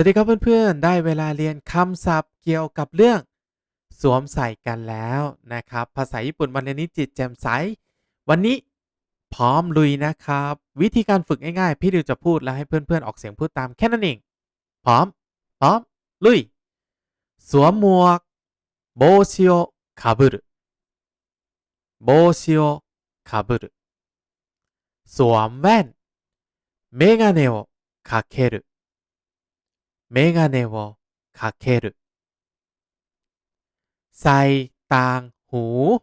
สวัสดีครับเพื่อนๆ ได้เวลาเรียนคำศัพท์เกี่ยวกับเรื่อง สวมใส่กันแล้วนะครับ ภาษาญี่ปุ่นวันนี้จิตแจ่มใส วันนี้พร้อมลุยนะครับ วิธีการฝึกง่ายๆ พี่ดิวจะพูดแล้วให้เพื่อนๆ ออกเสียงพูดตามแค่นั้นเอง พร้อม พร้อม ลุย สวมหมวกโบชิโอคาบุรุโบชิโอคาบุรุสวมแว่นเมกาเนโอคาเครุ メガネをかけるใส่ต่างหู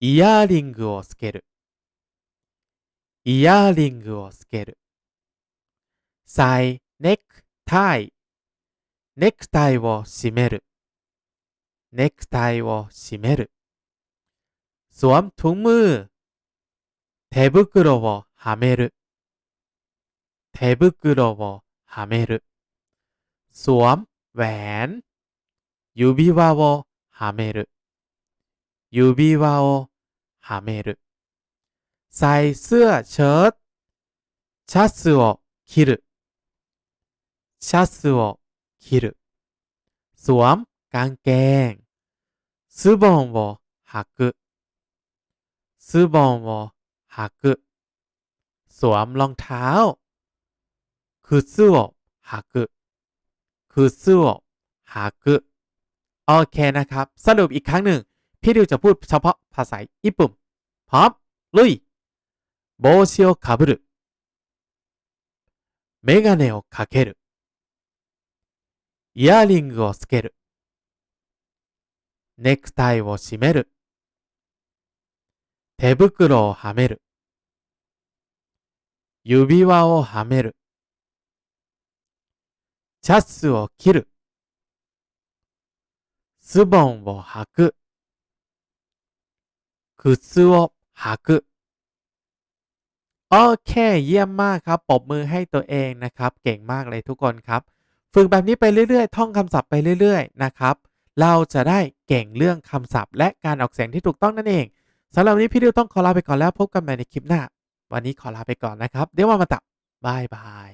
イヤーリングをつけるイヤーリングをつけるใส่เน็กไทเน็กไทを締めるเน็กไทを締めるสวมถุงมือ手袋をはめる手袋をはめる สวมแหวน指輪をはめる指輪をはめるใส่เสื้อเชิ้ตシャツを切るシャツを切るสวมกางเกงズボンを履くズボンを履くสวมรองเท้า靴を履くคือ สู้หากุโอเคนะครับ สรุปอีกครั้งหนึ่ง พี่ดิวจะพูดเฉพาะภาษาญี่ปุ่น พร้อม ลุย帽子をかぶるメガネをかけるイヤリングをつけるネクタイを締める手袋をはめる指輪をはめる シャツを切る。ズボンを履く。靴を履く โอเค เยี่ยมมากครับปรบมือให้ตัวเองนะครับ เก่งมากเลยทุกคนครับ ฝึกแบบนี้ไปเรื่อยๆ ท่องคำศัพท์ไปเรื่อยๆ นะครับ เราจะได้เก่งเรื่องคำศัพท์ และการออกเสียงที่ถูกต้องนั่นเองสำหรับวันนี้พี่ดิวต้องขอลาไปก่อนแล้วพบกันใหม่ในคลิปหน้า วันนี้ขอลาไปก่อนนะครับ เดี๋ยวว่ามาตับบายบาย